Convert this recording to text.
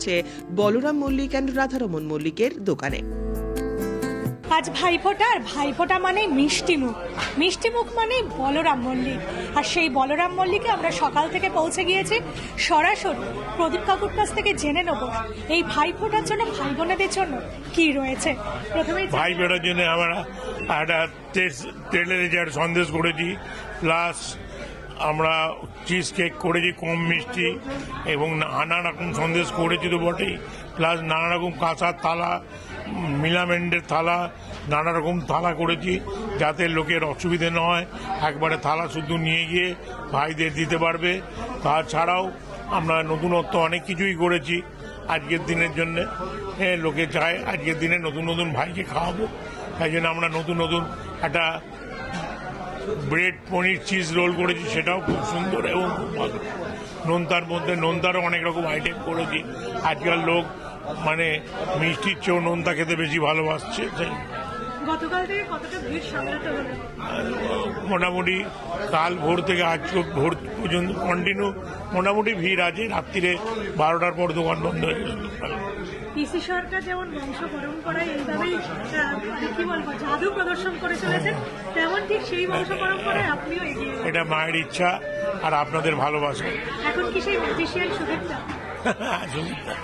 হচ্ছে বলরাম মল্লিক অ্যান্ড রাধারমন মল্লিকের দোকানে। আজ ভাইফোঁটা আর ভাইফোঁটা মানে মিষ্টি মুখ। মিষ্টি মুখ মানে বলরাম মল্লিক। আর সেই বলরাম মল্লিকে আমরা সকাল থেকে পৌঁছে গিয়েছি সরাসরি প্রদীপ কাকুর কাছ থেকে জেনে নেব এই ভাইফোঁটার জন্য ভাই বোনেদের জন্য কি রয়েছে। প্রথমেই ভাই বেরোর জন্য আমরা একটা তেলের সন্দেশ করেছি প্লাস আমরা চিজ কেক করেছি, কম মিষ্টি এবং নানা রকম সন্দেশ করেছি তো বটেই। প্লাস নানা রকম কাঁচার থালা মিলামেন্ডের থালা, নানা রকম থালা করেছি যাতে লোকের অসুবিধে না হয়। একবারে থালা শুধু নিয়ে গিয়ে ভাইদের দিতে পারবে। তাছাড়াও আমরা নতুনত্ব অনেক কিছুই করেছি আজকের দিনের জন্য। লোকে চায় আজকের দিনে নতুন নতুন ভাইকে খাওয়াবো। তাই জন্য আমরা নতুন নতুন একটা ব্রেড, পনির, চিজ রোল করেছি, সেটাও খুব সুন্দর এবং খুব ভালো। নোনতার মধ্যে, নোনতারও অনেক রকম আইটেম করেছি। আজকাল লোক মানে মিষ্টির চেয়েও নোনতা খেতে বেশি ভালোবাসছে গতকাল থেকে কতটা ভিড় সামলাতে হলো মোটামুটি কাল ভোর থেকে আজ ভোর পর্যন্ত কন্টিনিউ মোটামুটি ভিড় আছে। রাত্রিরে বারোটার পর দোকান বন্ধ হয়ে গেল পিসি সরকার যেমন বংশ পরম্পরায় এইভাবেই মানে কি বলব জাদু প্রদর্শন করে চলেছেন তেমন ঠিক সেই বংশ পরম্পরায় আপনিও এগিয়ে এটা মায়ের ইচ্ছা আর আপনাদের ভালোবাসা। এখন কি সেই ম্যাজিশিয়ান সুদীপটা সুমিত্রা